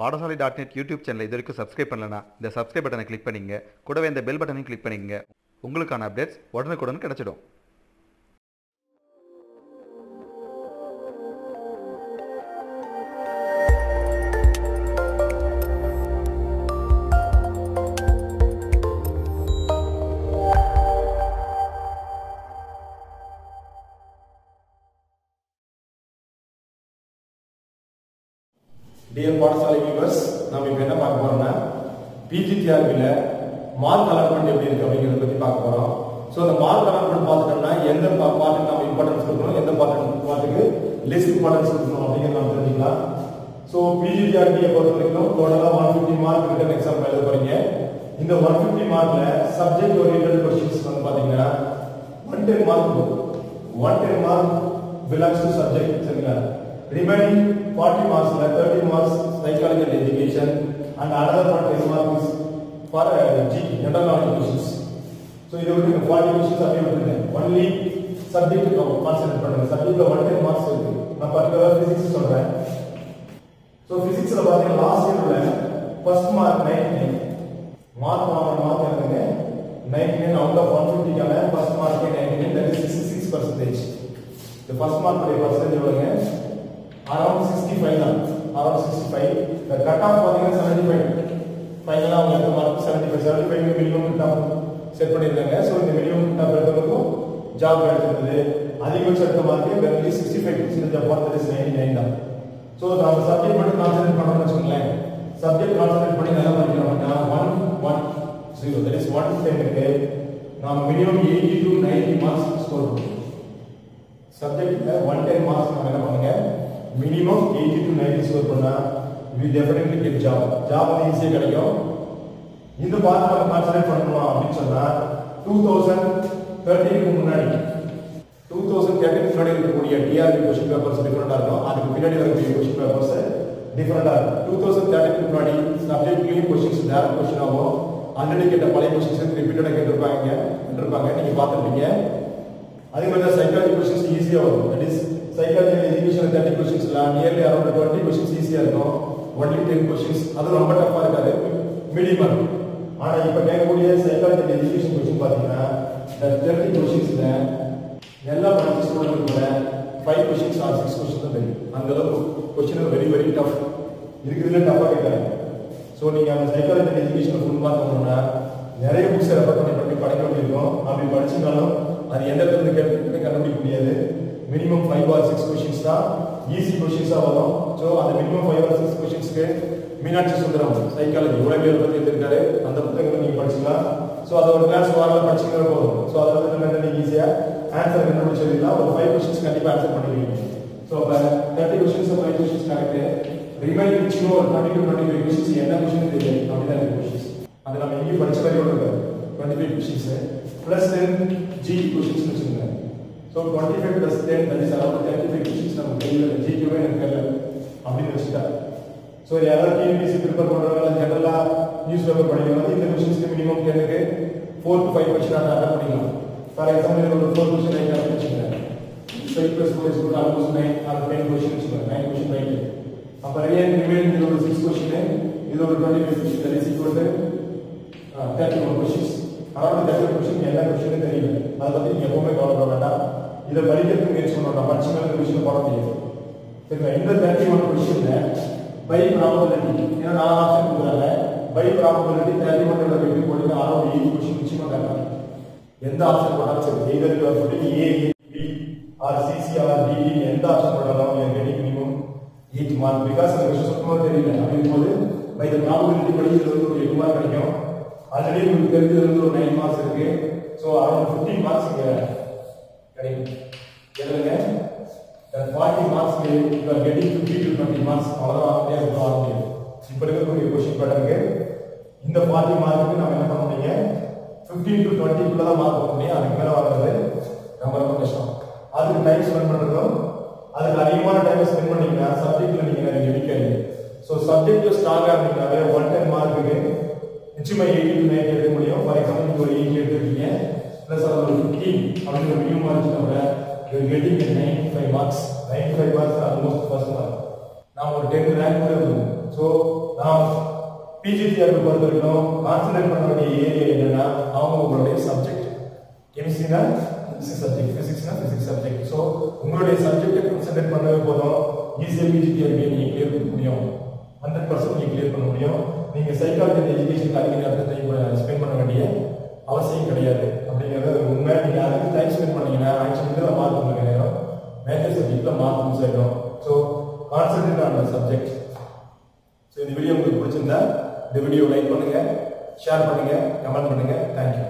பாடசாலை dot net YouTube சேனலை இது வரைக்கும் சப்ஸ்கிரைப் பண்ணலனா இந்த சப்ஸ்கிரைப் பட்டனை கிளிக் பண்ணிங்க. கூடவே இந்த பெல் பட்டனையும் கிளிக் பண்ணிங்க. உங்களுக்கான அப்டேட்ஸ் உடனுக்குடன் கிடச்சிடும். டியர் பாடசாலை வியூவர்ஸ் நம்ம இப்போ என்ன பார்க்க போறோம்னா பிஜிடிஆர்பியில் மார்க் அலாட்மெண்ட் எப்படி இருக்கு அப்படிங்கிறத பற்றி பார்க்க போறோம். ஸோ அந்த மார்க் அலாட்மெண்ட் பார்த்துட்டோம்னா எந்த பாட்டுக்கு நம்ம இம்பார்ட்டன்ஸ் கொடுக்கணும் எந்த பாட்டு பாட்டுக்கு லெஸ் இம்பார்ட்டன்ஸ் கொடுக்கணும் அப்படிங்கிறத நம்ம தெரிஞ்சுக்கலாம். ஸோ பிஜிடிஆர்பியை பொறுத்த வரைக்கும் டோட்டலாக one fifty mark written exam எழுத போறீங்க. இந்த ஒன் ஃபிஃப்டி மார்க்ல சப்ஜெக்ட் ஓரியன்ட் கொஸ்டின்ஸ் வந்து பார்த்தீங்கன்னா one ten mark one ten mark belongs to subject சரிங்களா? remaining 40 marks like 30 marks psychological education and another 40 marks for uh, G general knowledge questions so இது வந்து 40 questions அப்படியே விட்டுருங்க only subject க்கு concentrate subject subjectல 1 marks இருக்கு நான் particular physics சொல்றேன் so physics la பாத்தீங்க last year la first mark 99 mark வாங்க mark எடுங்க 99 out of 150 கான first mark 99 that is 66 percentage the first mark உடைய percentage எவ்வளவுங்க அரௌண்ட் சிக்ஸ்டி ஃபைவ் தான் அரௌண்ட் சிக்ஸ்டி ஃபைவ் இந்த கட் ஆஃப் பார்த்தீங்கன்னா செவன்டி ஃபைவ் ஃபைனலாக அவங்க எடுத்த mark seventy five seventy five minimum top set பண்ணியிருக்காங்க. ஸோ இந்த மினிமம் டாப் எடுத்தவங்களுக்கும் ஜாப் கிடைச்சிருந்தது. அதிகபட்ச எடுத்த மார்க்கு வெறும் sixty five percentage of mark is ninety nine தான். ஸோ நம்ம சப்ஜெக்ட் மட்டும் கான்சென்ட்ரேட் பண்ணணும்னு வச்சுக்கோங்களேன். சப்ஜெக்ட் கான்சென்ட்ரேட் பண்ணி நல்லா படிக்கிறோம் அப்படின்னா one one zero that is one டென்னுக்கு நாம் minimum eighty to ninety marks score பண்ணுவோம் சப்ஜெக்ட்ல ஒன் டென் மார்க்ஸ் நம்ம என்ன பண்ணுங்க? Minimum eighty to ninety score பண்ணா we definitely get job job வந்து ஈஸியாக கிடைக்கும். இந்த பார்த்து நம்ம கான்சன்ட்ரேட் பண்ணணும் அப்படின்னு சொன்னா டூ தௌசண்ட் தேர்ட்டீனுக்கு முன்னாடி டூ தௌசண்ட் தேர்ட்டின் முன்னாடி இருக்கக்கூடிய டிஆர்பி கொஸ்டின் பேப்பர்ஸ் டிஃப்ரெண்டாக இருக்கும். அதுக்கு பின்னாடி வரக்கூடிய கொஸ்டின் பேப்பர்ஸ் டிஃப்ரெண்டாக இருக்கும். டூ தௌசண்ட் தேர்ட்டின் முன்னாடி சப்ஜெக்ட்லேயும் கொஸ்டின்ஸ் டேரக்ட் கொஸ்டின் ஆகும். ஆல்ரெடி கேட்ட பழைய கொஸ்டின்ஸ் ரிப்பீட்டடாக கேட்டிருப்பாங்க கேட்டிருப்பாங்க. நீங்கள் பார்த்துருப்பீங்க. அதே மாதிரி தான் சைக்காலஜி கொஸ்டின்ஸ் ஈஸியாக வரும். That is psychology and thirty questions இல்லை நியர்லி அரௌண்ட் டுவெண்ட்டி கொஸ்டின்ஸ் ஈஸியாக இருக்கும். ஒன்லி டென் கொஸ்டின்ஸ் அது ரொம்ப டஃப்பாக இருக்காது. மீடியமாக இருக்கும். ஆனால் இப்போ கேட்கக்கூடிய சைக்காலஜி எஜுகேஷன் கொஸ்டின் பார்த்தீங்கன்னா தேர்ட்டி கொஸ்டின்ஸில் எல்லா படிச்ச ஸ்டூடெண்ட் கூட five questions or six question தான் தெரியும். அந்தளவுக்கு கொஸ்டின் வெரி வெரி டஃப் இருக்கிறதுல டஃப்பாக கேட்குறாங்க. ஸோ நீங்கள் அந்த சைக்காலஜி அண்ட் எஜுகேஷன் ஃபுல் பார்க்கணும்னா நிறைய புக்ஸ் ரெஃபர் பண்ணி பண்ணி படிக்க வேண்டியிருக்கும். அப்படி படிச்சுனாலும் அது எந்த இடத்துல கேட்டு கண்டுபிடிக்க முடியாது. Minimum five or six questions தான் ஈஸி கொஷின்ஸாக வரும். ஸோ அந்த மினிமம் ஃபைவ் ஆர் சிக்ஸ் கொஷின்ஸ்க்கு மீனாட்சி சுந்தரம் சைக்காலஜி பேர் பற்றி எடுத்திருக்காரு அந்த புத்தகங்களை நீங்கள் படிச்சுக்கலாம். ஸோ அதை ஒரு கிளாஸ் வாரம் படிச்சுக்கிற போதும். ஸோ அதை வந்து நீங்கள் ஈஸியாக ஆன்சர் கண்டுபிடிச்சிருந்தீங்கன்னா ஒரு ஃபைவ் கொஷின்ஸ் கண்டிப்பாக ஆன்சர் பண்ணிடுவீங்க. ஸோ இப்போ thirty questions five questions correct remain மிச்சியும் ஒரு twenty two twenty five questions என்ன கொஷின் தெரியாது அப்படிதான் கொஷின்ஸ் அது நம்ம எங்கேயும் படிச்ச மாதிரி இருக்காது twenty five questions plus ten G questions வச்சுருக்கோம் so twenty five plus ten that is around thirty five questions நம்ம கையில் ஜிக்யூவே எனக்கு தெரியல அப்படின்னு வச்சுட்டா ஸோ யாராவது டிஎன்பிசி ப்ரிப்பேர் பண்ணுறவங்க ஜெனரலாக நியூஸ் பேப்பர் படிக்கிறவங்க இந்த கொஸ்டின்ஸ்க்கு மினிமம் டென்னுக்கு four to five question attend பண்ணிக்கலாம் ஃபார் எக்ஸாம்பிள் ஒரு ஃபோர் கொஸ்டின் ரைட் அப்படின்னு வச்சுக்கோங்க. ஃபைவ் ப்ளஸ் ஃபோர் இஸ் கூட almost nine or ten question வச்சுக்கோங்க நைன் கொஸ்டின் ரைட் அப்போ ரிமைன் ரிமைன் இது ஒரு சிக்ஸ் கொஸ்டின் இது ஒரு twenty five question that is equal to thirty one questions around thirty one question எல்லா கொஸ்டினும் தெரியல அதை பற்றி நீங்கள் எப்பவுமே கவலைப்பட வேண்டாம். இதை படிக்கிறதுக்கு முயற்சி பண்ணுறோம் வேண்டாம் விஷயம் மேலே போட முடியாது. சரிங்களா? இந்த தேர்ட்டி ஒன் கொஸ்டினில் பை ப்ராபபிலிட்டி ஏன்னா நாலு ஆப்ஷன் கொடுக்குறாங்க பை ப்ராபபிலிட்டி தேர்ட்டி ஒன் ஒன்னோட வெற்றி போட்டு அரௌண்ட் எயிட் கொஸ்டின் நிச்சயமாக கரெக்டாக எந்த ஆப்ஷன் போட்டாலும் சரி. Either you are putting A B or C or D எந்த ஆப்ஷன் போட்டாலும் you are minimum eight mark because அந்த விஷயம் சுத்தமாக தெரியல. அப்படிங்கும்போது பை த ப்ராபபிலிட்டி படிக்கிறது வந்து ஒரு எட்டு மார்க் கிடைக்கும். ஆல்ரெடி உங்களுக்கு தெரிஞ்சது வந்து ஒரு நைன் மார்க்ஸ் இருக்கு. ஸோ அரௌண்ட் ஃபிஃப்டீன் மார்க்ஸ் இங்கே கிடைக்கும் எழுதுங்க forty மார்க்ஸ்க்கு you are getting fifty to twenty marks அவ்வளோதான் வாங்க முடியாது வாங்க முடியாது இப்போ இருக்கக்கூடிய கொஸ்டின் பேட்டருக்கு இந்த ஃபார்ட்டி மார்க்குக்கு நம்ம என்ன பண்ண முடியுங்க ஃபிஃப்டீன் டு டுவெண்ட்டிக்குள்ளே தான் மார்க் பண்ண முடியும் அதுக்கு மேலே வாங்குறது ரொம்ப ரொம்ப கஷ்டம். அதுக்கு டைம் ஸ்பெண்ட் பண்ணுறதும் அதுக்கு அதிகமான டைம் ஸ்பெண்ட் பண்ணீங்கன்னா சப்ஜெக்ட்ல நீங்க நிறைய எடுக்காது ஸோ சப்ஜெக்ட்ல ஸ்ட்ராங்கா இருந்தீங்கன்னாவே ஒன் டைம் மார்க்குக்கு நிச்சயமா எயிட்டி டு நைன்டி எடுக்க முடியும். ஃபார் எக்ஸாம்பிள் ஒரு எயிட்டி எடுத்துருக்கீங்க ப்ளஸ் அது ஒரு ஃபிஃப்டீன் அப்படிங்கிற மினிமம் இருந்துச்சுன்னா you getting ninety five marks ninety five marks almost first mark நான் ஒரு டென் ரேங்க் கூட இருந்தோம் ஸோ நாம் பிஜிடிஆர் பொறுத்த வரைக்கும் கான்சன்ட்ரேட் பண்ண வேண்டிய ஏரியா என்னன்னா அவங்க உங்களுடைய சப்ஜெக்ட் கெமிஸ்ட்ரினா ஃபிசிக்ஸ் சப்ஜெக்ட் ஃபிசிக்ஸ்னா ஃபிசிக்ஸ் சப்ஜெக்ட் ஸோ உங்களுடைய சப்ஜெக்டை கான்சன்ட்ரேட் பண்ணவே போதும். ஈஸியாக பிஜிடிஆர் நீங்கள் கிளியர் பண்ண முடியும். ஹண்ட்ரட் பர்சன்ட் நீங்கள் கிளியர் பண்ண முடியும். நீங்கள் சைக்காலஜி எஜுகேஷன் அதிக நேரத்தை டைம் ஸ்பெண்ட் பண்ண வேண்டிய அவசியம் கிடையாது. அப்படிங்கிறது உண்மை நீங்கள் அதுக்கு டைம் ஸ்பெண்ட் பண்ணீங்கன்னா ஆக்சுவலி இதில் மார்க் உங்களுக்கு நேரம் மேஜர் சப்ஜெக்டில் மார்க் மிஸ் ஆகிடும் so concentrate on subject so இந்த வீடியோ உங்களுக்கு பிடிச்சிருந்தா இந்த வீடியோ லைக் பண்ணுங்கள் ஷேர் பண்ணுங்கள் கமெண்ட் பண்ணுங்கள் தேங்க்யூ